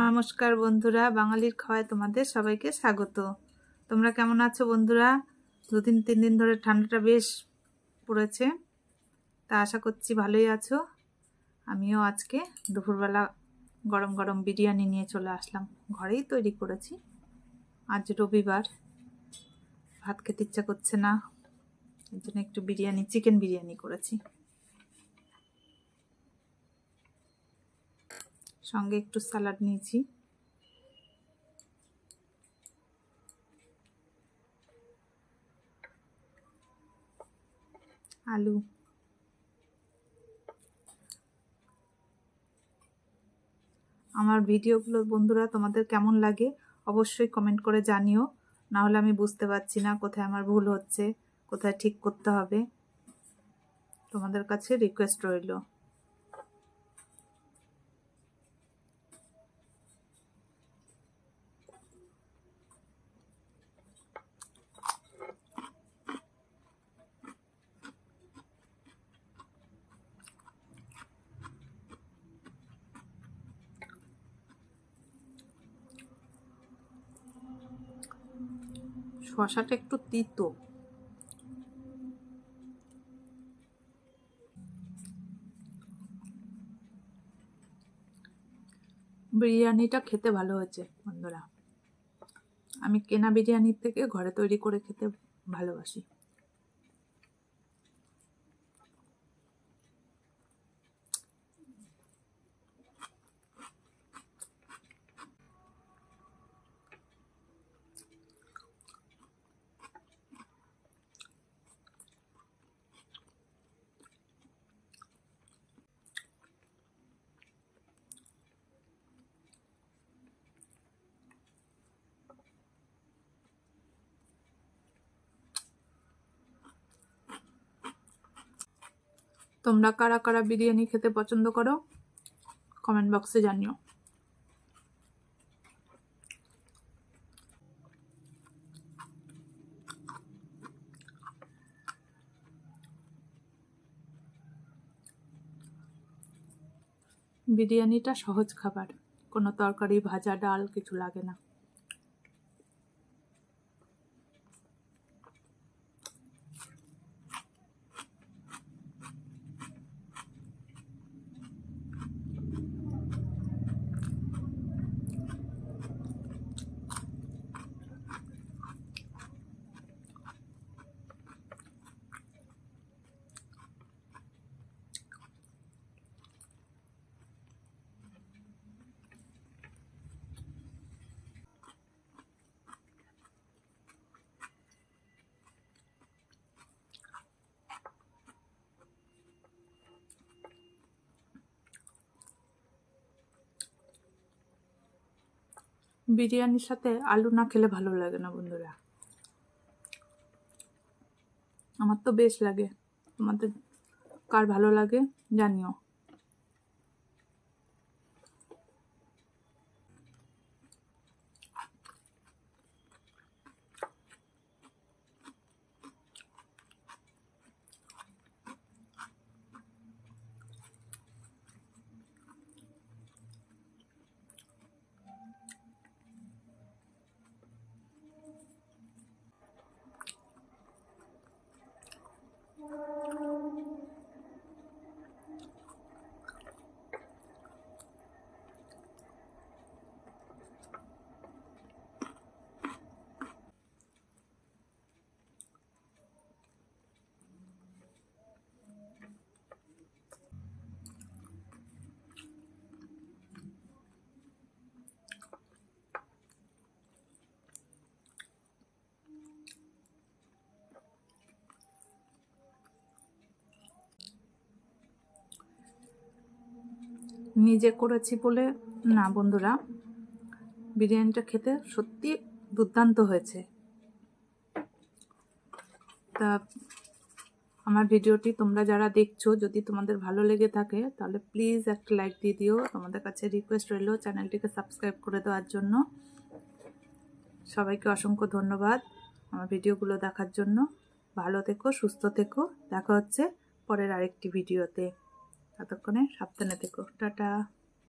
নমস্কার বন্ধুরা, বাঙালির খাওয়ায় তোমাদের সবাইকে স্বাগত। তোমরা কেমন আছো বন্ধুরা? দুদিন, তিন দিন ধরে ঠান্ডাটা বেশ পড়েছে, তা আশা করছি ভালোই আছো। আমিও আজকে দুপুরবেলা গরম গরম বিরিয়ানি নিয়ে চলে আসলাম। ঘরেই তৈরি করেছি। আজ রবিবার, ভাত খেতে ইচ্ছা করছে না, এর জন্য একটু বিরিয়ানি, চিকেন বিরিয়ানি করেছি। সঙ্গে একটু স্যালাড নিয়েছি। আলু। আমার ভিডিওগুলো বন্ধুরা তোমাদের কেমন লাগে অবশ্যই কমেন্ট করে জানিও। না হলে আমি বুঝতে পারছি না কোথায় আমার ভুল হচ্ছে, কোথায় ঠিক করতে হবে। তোমাদের কাছে রিকোয়েস্ট রইল। শশাটা একটু তিতো। বিরিয়ানিটা খেতে ভালো হয়েছে, বন্ধুরা। আমি কেনা বিরিয়ানির থেকে ঘরে তৈরি করে খেতে ভালোবাসি। তোমরা কারা কারা বিরিয়ানি খেতে পছন্দ করো? কমেন্ট বক্সে জানিও। বিরিয়ানিটা সহজ খাবার, কোনো তরকারি, ভাজা, ডাল কিছু লাগে না। বিরিয়ানির সাথে আলু না খেলে ভালো লাগে না, বন্ধুরা। আমার তো বেশ লাগে। আমাদের কার ভালো লাগে জানিও। নিজে করেছি বলে না, বন্ধুরা। বিরিয়ানিটা খেতে সত্যি দুর্দান্ত হয়েছে। তা আমার ভিডিওটি তোমরা যারা দেখছ, যদি তোমাদের ভালো লেগে থাকে, তাহলে প্লিজ একটা লাইক দিয়ে দিও। তোমাদের কাছে রিকোয়েস্ট রইল চ্যানেলটিকে সাবস্ক্রাইব করে দেওয়ার জন্য। সবাইকে অসংখ্য ধন্যবাদ আমার ভিডিওগুলো দেখার জন্য। ভালো থেকো, সুস্থ থেকো। দেখা হচ্ছে পরের আরেকটি ভিডিওতে। ততক্ষণে সাবধানে থেকো টাটা